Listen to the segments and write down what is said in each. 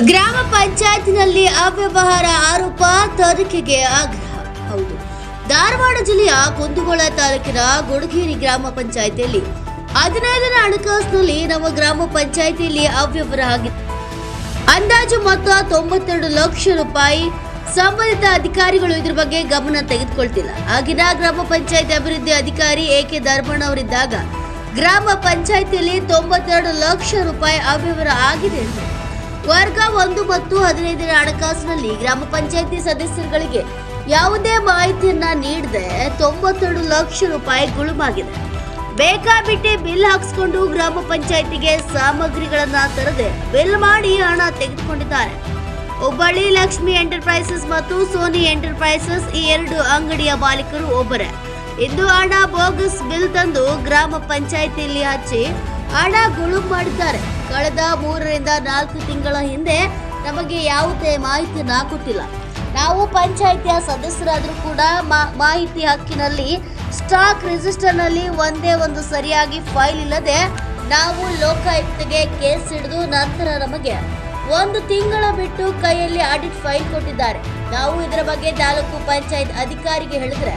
ಗ್ರಾಮ ಪಂಚಾಯತ್ನಲ್ಲಿ ಅವ್ಯವಹಾರ ಆರೋಪ, ತನಿಖೆಗೆ ಆಗ್ರಹ. ಹೌದು. ಧಾರವಾಡ ಜಿಲ್ಲೆಯ ಕುಂದಗೋಳ ತಾಲೂಕಿನ ಗುಡಗೇರಿ ಗ್ರಾಮ ಪಂಚಾಯತಿಯಲ್ಲಿ ಹದಿನೈದನೇ ಹಣಕಾಸಿನಲ್ಲಿ ನಮ್ಮ ಗ್ರಾಮ ಪಂಚಾಯತಿಯಲ್ಲಿ ಅವ್ಯವಹಾರ ಆಗಿದೆ ಅಂದಾಜು ಮೊತ್ತ ತೊಂಬತ್ತೆರಡು ಲಕ್ಷ ರೂಪಾಯಿ ಸಂಬಂಧಿತ ಅಧಿಕಾರಿಗಳು ಇದ್ರ ಬಗ್ಗೆ ಗಮನ ತೆಗೆದುಕೊಳ್ತಿಲ್ಲ. ಆಗಿನ ಗ್ರಾಮ ಪಂಚಾಯತ್ ಅಭಿವೃದ್ಧಿ ಅಧಿಕಾರಿ ಎ ಕೆ ಧರ್ಮಣ್ಣ ಅವರಿದ್ದಾಗ ಗ್ರಾಮ ಪಂಚಾಯತಿಯಲ್ಲಿ ತೊಂಬತ್ತೆರಡು ಲಕ್ಷ ರೂಪಾಯಿ ಅವ್ಯವಹಾರ ಆಗಿದೆ ಎಂದರು. ವರ್ಗ ಒಂದು ಮತ್ತು ಹದಿನೈದನೇ ಹಣಕಾಸಿನಲ್ಲಿ ಗ್ರಾಮ ಪಂಚಾಯತಿ ಸದಸ್ಯರುಗಳಿಗೆ ಯಾವುದೇ ಮಾಹಿತಿಯನ್ನ ನೀಡದೆ ತೊಂಬತ್ತೆರಡು ಲಕ್ಷ ರೂಪಾಯಿ ಗುಳುಮಾಗಿದೆ. ಬೇಕಾಬಿಟ್ಟಿ ಬಿಲ್ ಹಾಕಿಸ್ಕೊಂಡು ಗ್ರಾಮ ಪಂಚಾಯತಿಗೆ ಸಾಮಗ್ರಿಗಳನ್ನ ತರದೆ ಬಿಲ್ ಮಾಡಿ ಹಣ ತೆಗೆದುಕೊಂಡಿದ್ದಾರೆ. ಹುಬ್ಬಳ್ಳಿ ಲಕ್ಷ್ಮಿ ಎಂಟರ್ಪ್ರೈಸಸ್ ಮತ್ತು ಸೋನಿ ಎಂಟರ್ಪ್ರೈಸಸ್ ಈ ಎರಡು ಅಂಗಡಿಯ ಮಾಲೀಕರು ಒಬ್ಬರೇ. ಇಂದು ಹಣ ಬೋಗಸ್ ಬಿಲ್ ತಂದು ಗ್ರಾಮ ಪಂಚಾಯತಿಯಲ್ಲಿ ಹಚ್ಚಿ ಹಣ ಗುಳು ಮಾಡಿದ್ದಾರೆ. ಕಳೆದ ಮೂರರಿಂದ ನಾಲ್ಕು ತಿಂಗಳ ಹಿಂದೆ ನಮಗೆ ಯಾವುದೇ ಮಾಹಿತಿ ನಾಕುತ್ತಿಲ್ಲ ನಾವು ಪಂಚಾಯಿತಿಯ ಸದಸ್ಯರಾದರೂ ಕೂಡ ಮಾಹಿತಿ ಹಕ್ಕಿನಲ್ಲಿ ಸ್ಟಾಕ್ ರಿಜಿಸ್ಟರ್ನಲ್ಲಿ ಒಂದೇ ಒಂದು ಸರಿಯಾಗಿ ಫೈಲ್ ಇಲ್ಲದೆ ನಾವು ಲೋಕಾಯುಕ್ತಗೆ ಕೇಸ್ ಹಿಡಿದು ನಂತರ ನಮಗೆ ಒಂದು ತಿಂಗಳ ಬಿಟ್ಟು ಕೈಯಲ್ಲಿ ಆಡಿಟ್ ಫೈಲ್ ಕೊಟ್ಟಿದ್ದಾರೆ. ನಾವು ಇದರ ಬಗ್ಗೆ ತಾಲೂಕು ಪಂಚಾಯತ್ ಅಧಿಕಾರಿಗೆ ಹೇಳಿದ್ರೆ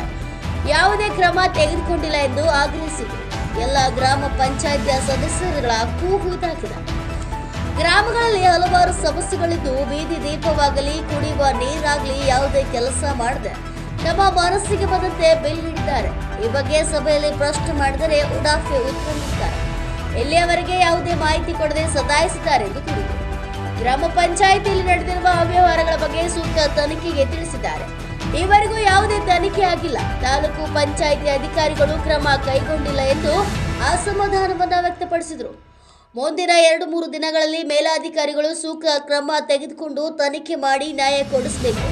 ಯಾವುದೇ ಕ್ರಮ ತೆಗೆದುಕೊಂಡಿಲ್ಲ ಎಂದು ಆಗ್ರಹಿಸಿದರು. ಎಲ್ಲ ಗ್ರಾಮ ಪಂಚಾಯತ್ ಸದಸ್ಯರುಗಳ ಕೂಗು ಇದಾಗಿದೆ ಗ್ರಾಮಗಳಲ್ಲಿ ಹಲವಾರು ಸಮಸ್ಯೆಗಳಿದ್ದು ಬೀದಿ ದೀಪವಾಗಲಿ, ಕುಡಿಯುವ ನೀರಾಗಲಿ ಯಾವುದೇ ಕೆಲಸ ಮಾಡದೆ ತಮ್ಮ ಮನಸ್ಸಿಗೆ ಬಂದಂತೆ ಬಿಲ್ ಹಿಡಿದ್ದಾರೆ ಈ ಬಗ್ಗೆ ಸಭೆಯಲ್ಲಿ ಪ್ರಶ್ನೆ ಮಾಡಿದರೆ ಉಡಾಫೆ ಉತ್ತರಿಸುತ್ತಾರೆ. ಎಲ್ಲಿಯವರೆಗೆ ಯಾವುದೇ ಮಾಹಿತಿ ಕೊಡದೆ ಸತಾಯಿಸಿದ್ದಾರೆ ಎಂದು ತಿಳಿಸಿದರು ಗ್ರಾಮ ಪಂಚಾಯಿತಿಯಲ್ಲಿ ನಡೆದಿರುವ ಅವ್ಯವಹಾರಗಳ ಬಗ್ಗೆ ಸೂಕ್ತ ತನಿಖೆಗೆ ತಿಳಿಸಿದ್ದಾರೆ. ಈವರೆಗೂ ಯಾವುದೇ ತನಿಖೆ ಆಗಿಲ್ಲ. ತಾಲೂಕು ಪಂಚಾಯಿತಿ ಅಧಿಕಾರಿಗಳು ಕ್ರಮ ಕೈಗೊಂಡಿಲ್ಲ ಎಂದು ಅಸಮಾಧಾನವನ್ನು ವ್ಯಕ್ತಪಡಿಸಿದರು. ಮುಂದಿನ ಎರಡು ಮೂರು ದಿನಗಳಲ್ಲಿ ಮೇಲಾಧಿಕಾರಿಗಳು ಸೂಕ್ತ ಕ್ರಮ ತೆಗೆದುಕೊಂಡು ತನಿಖೆ ಮಾಡಿ ನ್ಯಾಯ ಕೊಡಿಸಬೇಕು.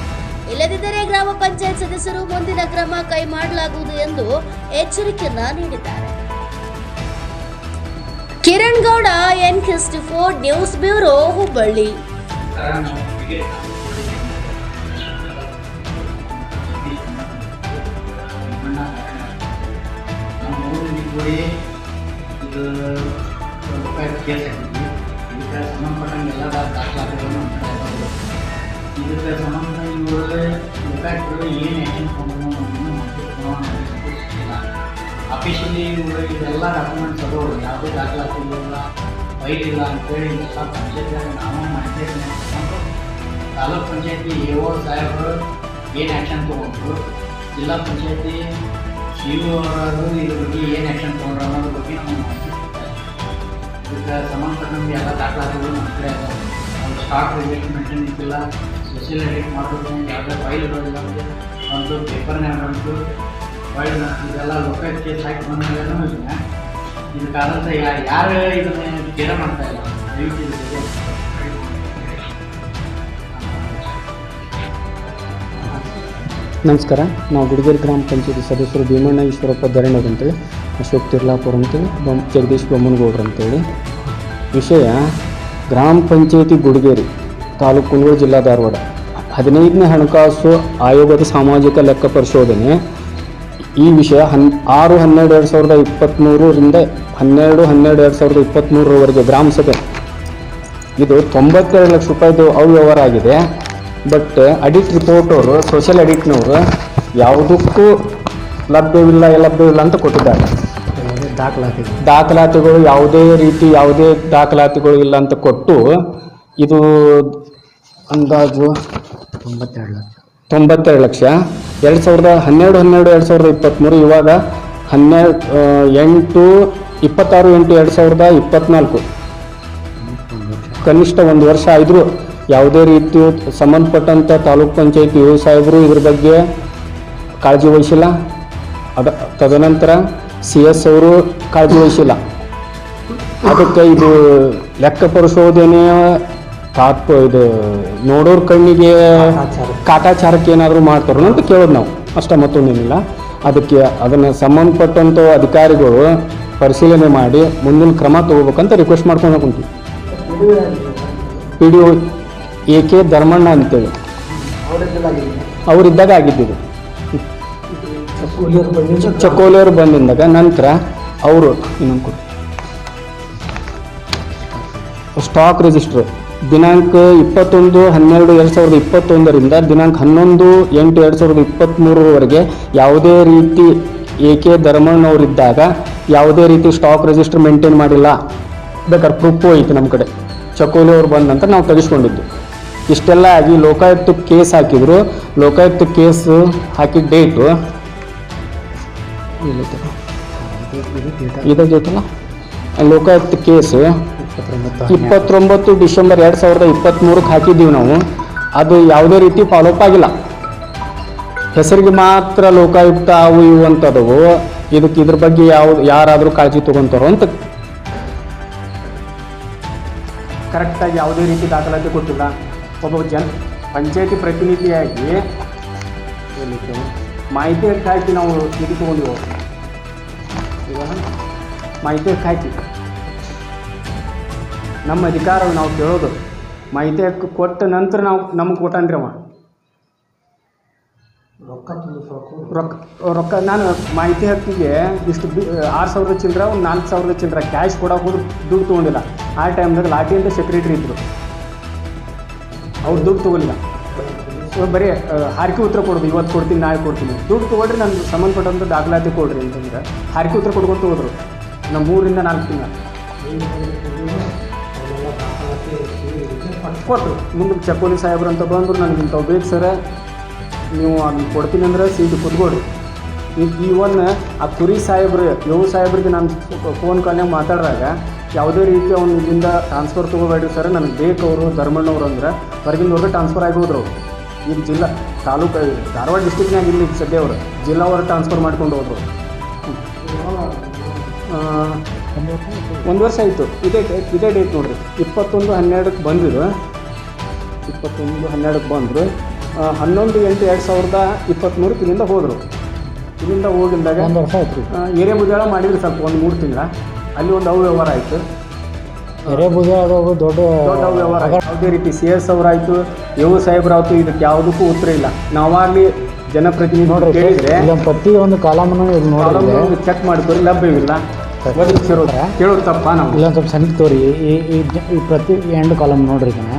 ಇಲ್ಲದಿದ್ದರೆ ಗ್ರಾಮ ಪಂಚಾಯತ್ ಸದಸ್ಯರು ಮುಂದಿನ ಕ್ರಮ ಕೈ ಮಾಡಲಾಗುವುದು ಎಂದು ಎಚ್ಚರಿಕೆಯನ್ನ ನೀಡಿದ್ದಾರೆ. Kiran Gowda N four news bureau Hubballi. ಕೂಡಿ ಇದು ಕೇಸ್ ಹಾಕಿದ್ವಿ ಇದಕ್ಕೆ ಸಂಬಂಧಪಟ್ಟಂಗೆಲ್ಲ ದಾಖಲಾತಿಗಳನ್ನು ನಮ್ಮ ಕಡೆ ಅದಾವು. ಇದಕ್ಕೆ ಸಂಬಂಧ ಏನು ಆ್ಯಕ್ಷನ್ ತೊಗೊಂಡು ನಮ್ಮನ್ನು ಮಾಹಿತಿ ಅಫಿಷಿಯಲಿ ಇವರು ಇದೆಲ್ಲ ಡಾಕ್ಯುಮೆಂಟ್ಸ್ ಅದಾವು ಯಾವುದೇ ದಾಖಲಾತಿ ಇಲ್ಲ ಫೈಲ್ ಇಲ್ಲ ಅಂತೇಳಿ ಇದೆಲ್ಲ ಪಂಚಾಯತ್ಯಾಗ ನಾವು ತಗೊಂಡು ತಾಲೂಕ್ ಪಂಚಾಯತಿ ಎ ಓ ಸಾಹೇಬರು ಏನು ಆ್ಯಕ್ಷನ್ ತೊಗೊಂಡ್ರು ಜಿಲ್ಲಾ ಪಂಚಾಯತಿ ಸಿ ಅವರು ಇದ್ರ ಬಗ್ಗೆ ಏನು ಆ್ಯಕ್ಷನ್ ತೊಗೊಂಡ್ರೆ ಅನ್ನೋದ್ರ ಬಗ್ಗೆ ನಮಗೆ ಇದಕ್ಕೆ ಸಂಬಂಧಪಟ್ಟಂಗೆ ಎಲ್ಲ ದಾಖಲಾತಿಗಳು ಅದಾವೆ ಒಂದು ಸ್ಟಾಕ್ ಮೆಂಟೇನ್ ಇದ್ದಿಲ್ಲ ಸೋಷಿಯಲ್ ಎಡಿಟ್ ಮಾಡೋದು, ಯಾವುದೇ ಫೈಲ್ ಇರೋದಿಲ್ಲ ಅಂದರೆ ಒಂದು ಪೇಪರ್ನೇ ಬಂತು ಫೈಲ್ ಇದೆಲ್ಲ ಲೋಕಾಯುಕ್ತ ಕೇಸ್ ಹಾಕಿ ಬಂದಾಗನೂ ಇಲ್ಲ ಇದಕ್ಕಾದಂಥ ಯಾರು ಇದನ್ನ ಕೇರ ಮಾಡ್ತಾ ಇಲ್ಲ. ದಯವಿಟ್ಟು ನಮಸ್ಕಾರ. ನಾವು ಗುಡಿಗೇರಿ ಗ್ರಾಮ ಪಂಚಾಯತಿ ಸದಸ್ಯರು ಭೀಮಣ್ಣ ಈಶ್ವರಪ್ಪ ಧರಣರ್ ಅಂತೇಳಿ, ಅಶೋಕ್ ತಿರ್ಲಾಪುರ ಅಂತೇಳಿ ಬೊಮ್ ಜಗದೀಶ್ ಬೊಮ್ಮನಗೌಡ್ರು ಅಂತೇಳಿ. ವಿಷಯ, ಗ್ರಾಮ ಪಂಚಾಯತಿ ಗುಡಿಗೇರಿ ತಾಲೂಕು ಕುಂದಗೋಳ ಜಿಲ್ಲಾ ಧಾರವಾಡ. ಹದಿನೈದನೇ ಹಣಕಾಸು ಆಯೋಗದ ಸಾಮಾಜಿಕ ಲೆಕ್ಕ ಪರಿಶೋಧನೆ. ಈ ವಿಷಯ ಹನ್ ಆರು ಹನ್ನೆರಡು ಎರಡು ಸಾವಿರದ ಇಪ್ಪತ್ತ್ಮೂರರಿಂದ ಹನ್ನೆರಡು ಹನ್ನೆರಡು ಎರಡು ಸಾವಿರದ ಇಪ್ಪತ್ತ್ಮೂರರವರೆಗೆ ಗ್ರಾಮ ಸಭೆ. ಇದು ತೊಂಬತ್ತೆರಡು ಲಕ್ಷ ರೂಪಾಯಿದು ಅವ್ಯವಹಾರ ಆಗಿದೆ. ಬಟ್ ಅಡಿಟ್ ರಿಪೋರ್ಟ್ ಅವರು ಸೋಷಿಯಲ್ ಅಡಿಟ್ನವರು ಯಾವುದಕ್ಕೂ ಲಭ್ಯವಿಲ್ಲ ಲಭ್ಯವಿಲ್ಲ ಅಂತ ಕೊಟ್ಟಿದ್ದಾರೆ. ದಾಖಲಾತಿ ದಾಖಲಾತಿಗಳು ಯಾವುದೇ ರೀತಿ ಯಾವುದೇ ದಾಖಲಾತಿಗಳು ಇಲ್ಲ ಅಂತ ಕೊಟ್ಟು ಇದು ಅಂದಾಜು ತೊಂಬತ್ತೆರಡು ಲಕ್ಷ. ತೊಂಬತ್ತೆರಡು ಲಕ್ಷ. ಎರಡು ಸಾವಿರದ ಹನ್ನೆರಡು ಹನ್ನೆರಡು ಎರಡು ಸಾವಿರದ ಇಪ್ಪತ್ತ್ಮೂರು ಇವಾಗ ಹನ್ನೆರಡು ಎಂಟು ಇಪ್ಪತ್ತಾರು ಎಂಟು ಎರಡು ಸಾವಿರದ ಇಪ್ಪತ್ತ್ನಾಲ್ಕು. ಕನಿಷ್ಠ ಒಂದು ವರ್ಷ ಆದರೂ ಯಾವುದೇ ರೀತಿ ಸಂಬಂಧಪಟ್ಟಂಥ ತಾಲೂಕ್ ಪಂಚಾಯತಿ ಯು ಸಾಹೇಬರು ಇದ್ರ ಬಗ್ಗೆ ಕಾಳಜಿ ವಹಿಸಿಲ್ಲ. ಅದ ತದನಂತರ ಸಿ ಎಸ್ ಅವರು ಕಾಳಜಿ ವಹಿಸಿಲ್ಲ. ಅದಕ್ಕೆ ಇದು ಲೆಕ್ಕ ಪರಿಶೋಧನೆಯ ತಾತ್ಪ ಇದು ನೋಡೋರ ಕಣ್ಣಿಗೆ ಕಾಟಾಚಾರಕ್ಕೆ ಏನಾದರೂ ಮಾಡ್ತಾರೋ ಅಂತ ಕೇಳೋದು ನಾವು. ಅಷ್ಟ ಮತ್ತೊಂದೇನಿಲ್ಲ. ಅದಕ್ಕೆ ಅದನ್ನು ಸಂಬಂಧಪಟ್ಟಂಥ ಅಧಿಕಾರಿಗಳು ಪರಿಶೀಲನೆ ಮಾಡಿ ಮುಂದಿನ ಕ್ರಮ ತಗೋಬೇಕಂತ ರಿಕ್ವೆಸ್ಟ್ ಮಾಡ್ಕೊಂಡು ಕುಂತೀವಿ. P D O A K Dharmanna ಅಂತೇಳಿ. ಅವರಿದ್ದಾಗ ಆಗಿದ್ದಿದ್ದು ಚಕೋಲಿಯವರು ಬಂದಿದ್ದಾಗ ನಂತರ ಅವರು ಇನ್ನೊಂದು ಸ್ಟಾಕ್ ರಿಜಿಸ್ಟ್ರ್. ದಿನಾಂಕ ಇಪ್ಪತ್ತೊಂದು ಹನ್ನೆರಡು ಎರಡು ಸಾವಿರದ ಇಪ್ಪತ್ತೊಂದರಿಂದ ದಿನಾಂಕ ಹನ್ನೊಂದು ಎಂಟು ಎರಡು ಸಾವಿರದ ಇಪ್ಪತ್ತ್ಮೂರವರೆಗೆ ಯಾವುದೇ ರೀತಿ ಎ ಕೆ ಧರ್ಮಣ್ಣವರಿದ್ದಾಗ ಯಾವುದೇ ರೀತಿ ಸ್ಟಾಕ್ ರಿಜಿಸ್ಟರ್ ಮೇಂಟೈನ್ ಮಾಡಿಲ್ಲ. ಬೇಕಾದ್ರೆ ಪ್ರೂಫು ಐತಿ ನಮ್ಮ ಕಡೆ. ಚಕೋಲಿ ಅವ್ರು ನಂತರ ನಾವು ತೆಗೆಸ್ಕೊಂಡಿದ್ದು. ಇಷ್ಟೆಲ್ಲ ಆಗಿ ಲೋಕಾಯುಕ್ತ ಕೇಸ್ ಹಾಕಿದ್ರು. ಲೋಕಾಯುಕ್ತ ಕೇಸ್ ಹಾಕಿದ ಡೇಟು ಇದಾಗೈತಲ್ಲ ಲೋಕಾಯುಕ್ತ ಕೇಸ್ ಇಪ್ಪತ್ತೊಂಬತ್ತು ಡಿಸೆಂಬರ್ ಎರಡು ಸಾವಿರದ ಇಪ್ಪತ್ತ್ಮೂರಕ್ಕೆ ಹಾಕಿದ್ದೀವಿ ನಾವು. ಅದು ಯಾವುದೇ ರೀತಿ ಫಾಲೋಅಪ್ ಆಗಿಲ್ಲ. ಹೆಸರಿಗೆ ಮಾತ್ರ ಲೋಕಾಯುಕ್ತ ಅವು ಇವು ಅಂತದವು. ಇದಕ್ಕೆ ಇದ್ರ ಬಗ್ಗೆ ಯಾವ, ಯಾರಾದರೂ ಕಾಳಜಿ ತಗೊಂತಾರೋ ಅಂತ ಕರೆಕ್ಟಾಗಿ ಯಾವುದೇ ರೀತಿ ದಾಖಲಾತಿ ಕೊಟ್ಟಿಲ್ಲ. ಒಬ್ಬ ಜನ ಪಂಚಾಯತಿ ಪ್ರತಿನಿಧಿಯಾಗಿ ಮಾಹಿತಿ ಕಾಯ್ತಿ ನಾವು ತೊಗೊಂಡಿವು ಈಗ ಮಾಹಿತಿ ಕಾಯ್ತಿ ನಮ್ಮ ಅಧಿಕಾರ ನಾವು ಕೇಳೋದು. ಮಾಹಿತಿ ಹಕ್ಕು ಕೊಟ್ಟ ನಂತರ ನಾವು ನಮ್ಗೆ ಕೊಟ್ಟನ್ರಿ ಅವ? ರೊಕ್ಕ ರೊಕ್ಕ ನಾನು ಮಾಹಿತಿ ಹಕ್ಕಿಗೆ ಇಷ್ಟು ಬಿ ಆರು ಸಾವಿರದ ಚಿಲ್ಲರ ಒಂದು ನಾಲ್ಕು ಸಾವಿರದ ಚಿಲ್ಲರ ಕ್ಯಾಶ್ ಕೊಡೋಕೆ ಹೋದ್ರೆ ದುಡ್ಡು ತೊಗೊಂಡಿಲ್ಲ. ಆ ಟೈಮ್ದಾಗ ಲಾಟಿ ಅಂತ ಸೆಕ್ರೆಟ್ರಿ ಇದ್ದರು ಅವ್ರು ದುಡ್ಡು ತೊಗೊಲಿಲ್ಲ ಅವ್ರು ಬರೀ ಹಾರಿಕೆ ಉತ್ತರ ಕೊಡೋದು, ಇವತ್ತು ಕೊಡ್ತೀನಿ, ನಾಳೆ ಕೊಡ್ತೀನಿ. ದುಡ್ಡು ತೊಗೊಳ್ರಿ ನಾನು ಸಂಬಂಧಪಟ್ಟಂಥ ದಾಖಲಾತಿ ಕೊಡ್ರಿ ಅಂತಂದ್ರೆ ಹಾರಿಕೆ ಉತ್ತರ ಕೊಡ್ಕೊಂಡು ಹೋದ್ರು ನಮ್ಮ ಮೂರಿಂದ ನಾಲ್ಕು ತಿಂಗಳ ಕೊಟ್ಟರು ಮುಂದೆ ಚಕೋಲಿ ಸಾಹೇಬ್ರು ಅಂತ ಬಂದರು, ನನಗೆ ಇಂಥವು ಬೇಕು ಸರ. ನೀವು ಅದನ್ನ ಕೊಡ್ತೀನಿ ಅಂದ್ರೆ ಸೀಟ್ ಕುತ್ಕೊಡ್ರಿ ಈ ಇವನ್ ಆ ಕುರಿ ಸಾಹೇಬ್ರು ಯೋಗ ಸಾಹೇಬ್ರಿಗೆ ನಾನು ಫೋನ್ ಕಾಲ್ನಾಗ ಮಾತಾಡಿದಾಗ ಯಾವುದೇ ರೀತಿ ಅವ್ನು ಇಲ್ಲಿಂದ ಟ್ರಾನ್ಸ್ಫರ್ ತೊಗೋಬೇಡ್ರಿ ಸರ್ ನನಗೆ ಬೇಕು ಅವರು ಧರ್ಮಣ್ಣವ್ರು ಅಂದ್ರೆ ಹೊರಗಿನವ್ರಿಗೆ ಟ್ರಾನ್ಸ್ಫರ್ ಆಗಿ ಹೋದ್ರು ಅವ್ರು. ಈಗ ಜಿಲ್ಲಾ ತಾಲೂಕು ಧಾರವಾಡ ಡಿಸ್ಟಿಕ್ನಾಗ ಇಲ್ಲಿ ಸದ್ಯ ಅವರು. ಜಿಲ್ಲಾ ಟ್ರಾನ್ಸ್ಫರ್ ಮಾಡ್ಕೊಂಡು ಹೋದ್ರು. ಒಂದು ವರ್ಷ ಆಯಿತು. ಇದೇ ಡೇಟ್ ಇದೇ ಡೇಟ್ ನೋಡ್ರಿ. ಇಪ್ಪತ್ತೊಂದು ಹನ್ನೆರಡಕ್ಕೆ ಬಂದಿದ್ರು ಇಪ್ಪತ್ತೊಂದು ಹನ್ನೆರಡಕ್ಕೆ ಬಂದರು. ಹನ್ನೊಂದು ಎಂಟು ಎರಡು ಸಾವಿರದ ಇಪ್ಪತ್ತ್ಮೂರಕ್ಕೆ ಇಲ್ಲಿಂದ ಹೋದರು. ಇಲ್ಲಿಂದ ಹೋಗಿದ್ದಾಗ ಒಂದು ವರ್ಷ ಆಯ್ತು. ಆ, ಏರಿಯಾ ಮುಜಾಳ ಮಾಡಿದ್ರು ಸ್ವಲ್ಪ ಒಂದು ಮೂರು ತಿಂಗಳ. ಅಲ್ಲಿ ಒಂದು ಅವ್ಯವಹಾರ ಆಯಿತು. ಎರೆಬುಜ ಅದು ದೊಡ್ಡ ದೊಡ್ಡ ಅವ್ಯವಹಾರ. ಯಾವುದೇ ರೀತಿ ಸಿ ಎಸ್ ಅವರಾಯಿತು ಸಾಹೇಬ್ರ ಸಾಹೇಬ್ರಾಯ್ತು ಇದಕ್ಕೆ ಯಾವುದಕ್ಕೂ ಉತ್ತರ ಇಲ್ಲ. ನಾವಾಗಲಿ ಜನಪ್ರತಿನಿಧಿ ನೋಡ್ರಿ ಕೇಳಿದರೆ ಇಲ್ಲೊಂದು ಪ್ರತಿ ಒಂದು ಕಾಲಮನ್ನು ಇದು ನೋಡಿದ್ರೆ ಚೆಕ್ ಮಾಡಿದ್ರೆ ಲಭ್ಯವಿಲ್ಲ ಕೇಳೋದು ತಪ್ಪ ನಾವು. ಇಲ್ಲೊಂದು ಸ್ವಲ್ಪ ಸಣ್ಣ ತೋರಿ. ಈ ಈ ಪ್ರತಿ ಎಂಡ್ ಕಾಲಮ್ ನೋಡ್ರಿ ಇದನ್ನ.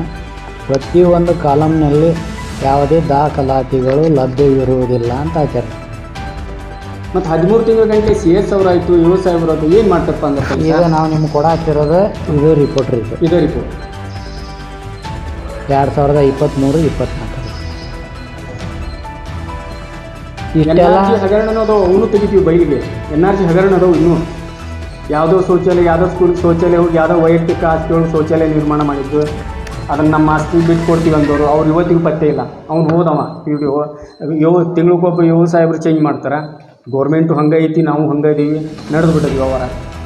ಪ್ರತಿಯೊಂದು ಕಾಲಮ್ನಲ್ಲಿ ಯಾವುದೇ ದಾಖಲಾತಿಗಳು ಲಭ್ಯವಿರುವುದಿಲ್ಲ ಅಂತ ಹಾಕ್ಯಾರ. ಮತ್ತು ಹದಿಮೂರು ತಿಂಗಳ ಗಂಟೆ ಸಿ ಎಸ್ ಯುವ ಯು ಸಾಹೇಬ್ರಾಯ್ತು ಏನು ಮಾಡ್ತಪ್ಪ ಅಂದ್ರೆ ಈಗ? ನಾವು ನಿಮ್ಗೆ ಕೊಡಾಕ್ತಿರೋದು ಇದು ರಿಪೋರ್ಟ್ ರೀ ಇದು. ರಿಪೋರ್ಟ್ ಎರಡು ಸಾವಿರದ ಇಪ್ಪತ್ತ್ಮೂರು ಇಪ್ಪತ್ತ್ನಾಲ್ಕು ಎನ್ ಇಷ್ಟೆಲ್ಲ ಹಗರಣ ಅವನು ತೆಗಿತೀವಿ ಬೈಲಿಗೆ. ಎನ್ ಆರ್ ಜಿ ಹಗರಣ ಅದಾವ ಇನ್ನೂ. ಯಾವುದೋ ಶೌಚಾಲಯ ಯಾವುದೋ ಸ್ಕೂಲ್ ಶೌಚಾಲಯ ಹೋಗಿ ಯಾವುದೋ ವೈಯಕ್ತಿಕ ಆಸ್ತಿಯೊಳಗೆ ಶೌಚಾಲಯ ನಿರ್ಮಾಣ ಮಾಡಿದ್ದು. ಅದನ್ನು ನಮ್ಮ ಆಸ್ತಿ ಬಿಟ್ಟು ಕೊಡ್ತೀವಿ ಅಂದವರು. ಅವ್ರು ಇವತ್ತಿಗೂ ಪತ್ತೆ ಇಲ್ಲ. ಅವ್ನು ಹೋದವ ವಿಡಿಯೋ ಯೋ ತಿಂಗಳಿಗೊಬ್ಬ ಯೋ ಸಾಹೇಬ್ರು ಚೇಂಜ್ ಮಾಡ್ತಾರೆ. ಗೌರ್ಮೆಂಟು ಹಂಗೆ ಐತಿ ನಾವು ಹಂಗೆ ಇದೀವಿ ನಡೆದು ಬಿಟ್ಟದ್ವಿ ವ್ಯವಹಾರ.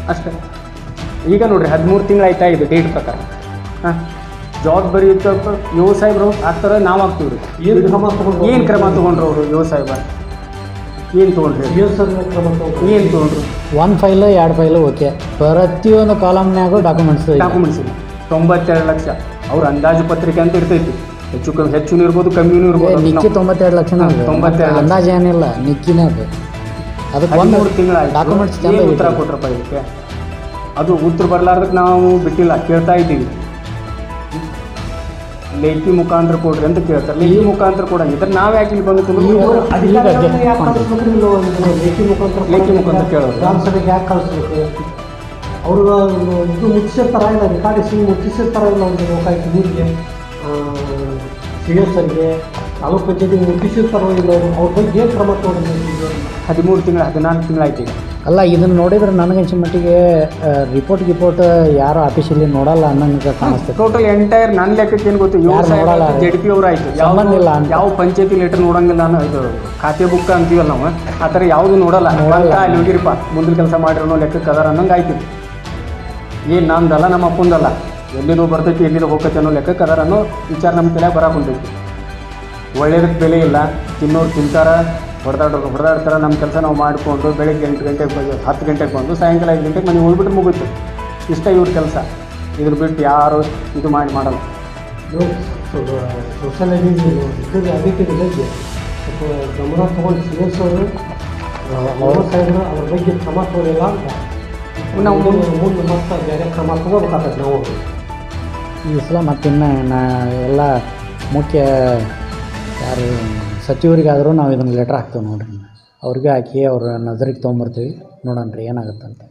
ಅಷ್ಟೇ. ಈಗ ನೋಡ್ರಿ ಹದಿಮೂರು ತಿಂಗಳು ಆಯ್ತಾ ಇದೆ ಡೇಟ್ ಪ್ರಕಾರ. ಹಾಂ. ಜಾಬ್ ಬರೆಯುತ್ತ ಯುವ ಸಾಹೇಬ್ರು ಆಗ್ತಾರೆ ನಾವು ಆಗ್ತೀವಿ ರೀ ಏನು ಕ್ರಮ ತಗೊಂಡ್ರು? ಏನು ಕ್ರಮ ತೊಗೊಂಡ್ರು ಅವರು ಯುವ ಸಾಹೇಬ? ಏನು ತೊಗೊಂಡ್ರಿ? ಏನು ತೊಗೊಂಡ್ರು? ಒನ್ ಫೈಲು ಎರಡು ಫೈಲು ಓಕೆ ಪ್ರತಿಯೊಂದು ಕಾಲಮ್ನಾಗೂ ಡಾಕ್ಯುಮೆಂಟ್ಸ್ ಡಾಕ್ಯುಮೆಂಟ್ಸ್ ಇದೆ. ತೊಂಬತ್ತೆರಡು ಲಕ್ಷ. ಅವ್ರ ಅಂದಾಜು ಪತ್ರಿಕೆ ಅಂತ ಇರ್ತೈತಿ. ಹೆಚ್ಚು ಕಮ್ಮಿ ಹೆಚ್ಚು ಇರ್ಬೋದು ಕಮ್ಮಿನೂ ಇರ್ಬೋದು ನಿಕ್ಕಿ ತೊಂಬತ್ತೆರಡು ಲಕ್ಷ ತೊಂಬತ್ತೆರಡು. ಅಂದಾಜು ಏನಿಲ್ಲ ನಿಕ್ಕಿನೇ ಅದು. ಅದಕ್ಕೆ ಒಂದು ಮೂರು ತಿಂಗಳಾಯ್ತು ಡಾಕ್ಯುಮೆಂಟ್ಸ್ ಉತ್ತರ. ಕೊಟ್ರಪ್ಪ ಇದಕ್ಕೆ? ಅದು ಉತ್ತರ ಬರ್ಲಾರ್ದಕ್ಕೆ ನಾವು ಬಿಟ್ಟಿಲ್ಲ ಕೇಳ್ತಾ ಇದ್ದೀವಿ. ಲೇಖಿ ಮುಖಾಂತರ ಕೊಡ್ರಿ ಅಂತ ಕೇಳ್ತಾರೆ. ಲೇಖಿ ಮುಖಾಂತರ ಕೊಡಂಗಿದ್ರೆ ನಾವು ಯಾಕೆ ಇಲ್ಲಿ ಬಂದು ಕುಂದ್ರು? ಮುಖಾಂತರ ಲೇಖಿ ಮುಖಾಂತರ ಕೇಳೋದು. ಗ್ರಾಮ ಸಭೆಗೆ ಯಾಕೆ ಕಳಿಸ್ಬೇಕು? ಅವರು ಇದು ಮುಚ್ಚಿರ್ತಾರ ಇಲ್ಲ. ರೆಕಾರ್ಡಿಸಿ ಮುಚ್ಚಿಸಿರ್ತಾರ ಇಲ್ಲ ಒಂದು ಲೋಕಾಯುಕ್ತ ನೀರಿಗೆ ಸಿ ಎಸ್ ಅವ್ರಿಗೆ ತಾಲೂಕು ಪಂಚಾಯತಿ ಮುಟ್ಟಿಸಿರ್ತಾರೋ ಪರವಾಗಿಲ್ಲ ಅವ್ರು ಬಗ್ಗೆ ಏನು ಕ್ರಮ ತಗೊಂಡಿದ್ದೀವಿ ಹದಿಮೂರು ತಿಂಗಳು ಹದಿನಾಲ್ಕು ತಿಂಗಳಾಯ್ತು ಅಲ್ಲ ಇದನ್ನು ನೋಡಿದ್ರೆ ನನಗನ್ಸಿದ ಮಟ್ಟಿಗೆ ರಿಪೋರ್ಟ್ ಗಿಪೋರ್ಟ್ ಯಾರು ಆಫೀಸಲ್ಲಿ ನೋಡಲ್ಲ ಅನ್ನಂಗೆ ಕಾಣಿಸ್ತದೆ ಟೋಟಲ್ ಎಂಟೈರ್ ನನ್ನ ಲೆಕ್ಕಕ್ಕೆ ಏನು ಗೊತ್ತು ಯಾರು ನೋಡಲ್ಲ ರೀ. ಜೆಡ್ ಪಿ ಅವ್ರು ಆಯಿತು. ಸಂಬಂಧಿಲ್ಲ ಯಾವ ಪಂಚಾಯತಿ ಲೆಟರ್ ನೋಡಂಗಿಲ್ಲ ಅನ್ನೋ ಇದು ಖಾತೆ ಬುಕ್ ಅಂತೀವಲ್ಲ ನಾವು ಆ ಥರ ಯಾವುದು ನೋಡಲ್ಲ. ನೋಡಲ್ಲ. ಅಂತ ಅಲ್ಲಿ ಹೋಗಿರಪ್ಪ ಮುಂದಿನ ಕೆಲಸ ಮಾಡಿರೋ ಲೆಕ್ಕಕ್ಕೆ ಅದಾರ ಅನ್ನಂಗೆ ಆಯ್ತು. ಏನು ನಂದಲ್ಲ ನಮ್ಮ ಅಪ್ಪಂದಲ್ಲ ಎಲ್ಲಿನೂ ಬರ್ತೈತಿ ಎಲ್ಲಿನೂ ಹೋಗ್ತೈತಿ ಅನ್ನೋ ಲೆಕ್ಕಕ್ಕೆ ಅದಾರ ಅನ್ನೋ ವಿಚಾರ ನಮ್ಮ ತಲೆಯಾಗ ಬರಾಕ್ ಕುಂತೈತಿ ಒಳ್ಳೇದಕ್ಕೆ ಬೆಲೆ ಇಲ್ಲ. ತಿನ್ನೋರು ತಿಂತಾರೆ ಹೊಡೆದಾಡೋರು ಹೊಡೆದಾಡ್ತಾರೆ ನಮ್ಮ ಕೆಲಸ ನಾವು ಮಾಡಿಕೊಂಡು ಬೆಳಗ್ಗೆ ಎಂಟು ಗಂಟೆಗೆ ಬಂದು ಹತ್ತು ಗಂಟೆಗೆ ಬಂದು ಸಾಯಂಕಾಲ ಐದು ಗಂಟೆಗೆ ಮನೆಗೆ ಹೋಗ್ಬಿಟ್ಟು ಮುಗೀತು. ಇಷ್ಟ ಇವ್ರ ಕೆಲಸ. ಇದ್ರ ಬಿಟ್ಟು ಯಾರು ಇದು ಮಾಡಿ ಮಾಡಲ್ಲ. ಸೋಷಲ್ ಇದಕ್ಕೆ ಅದಕ್ಕೆ ಬಗ್ಗೆ ಸ್ವಲ್ಪ ಗಮನ ತಗೊಂಡು ಅವರು ಅವ್ರ ಸಾಹೇಬ್ರು ಅವ್ರ ಬಗ್ಗೆ ಕ್ರಮ ತಗೊಳ್ಳಿಲ್ಲ ಅಂತ. ನಾವು ಮೂರು ಮುಂದೆ ಮತ್ತೆ ಬೇರೆ ಕ್ರಮ ತಗೋಬೇಕಾಗ್ತದೆ ನಾವು. ಈ ಸಲ ಮತ್ತಿನ್ನು ನಾ ಎಲ್ಲ ಮುಖ್ಯ ಯಾರು ಸಚಿವರಿಗಾದರೂ ನಾವು ಇದನ್ನು ಲೆಟ್ರ್ ಹಾಕ್ತೇವೆ ನೋಡಿರಿ. ಅವ್ರಿಗೆ ಹಾಕಿ ಅವ್ರ ನಜರಿಗೆ ತೊಗೊಂಬರ್ತೀವಿ. ನೋಡೋಣ ರೀ ಏನಾಗುತ್ತೆ ಅಂತ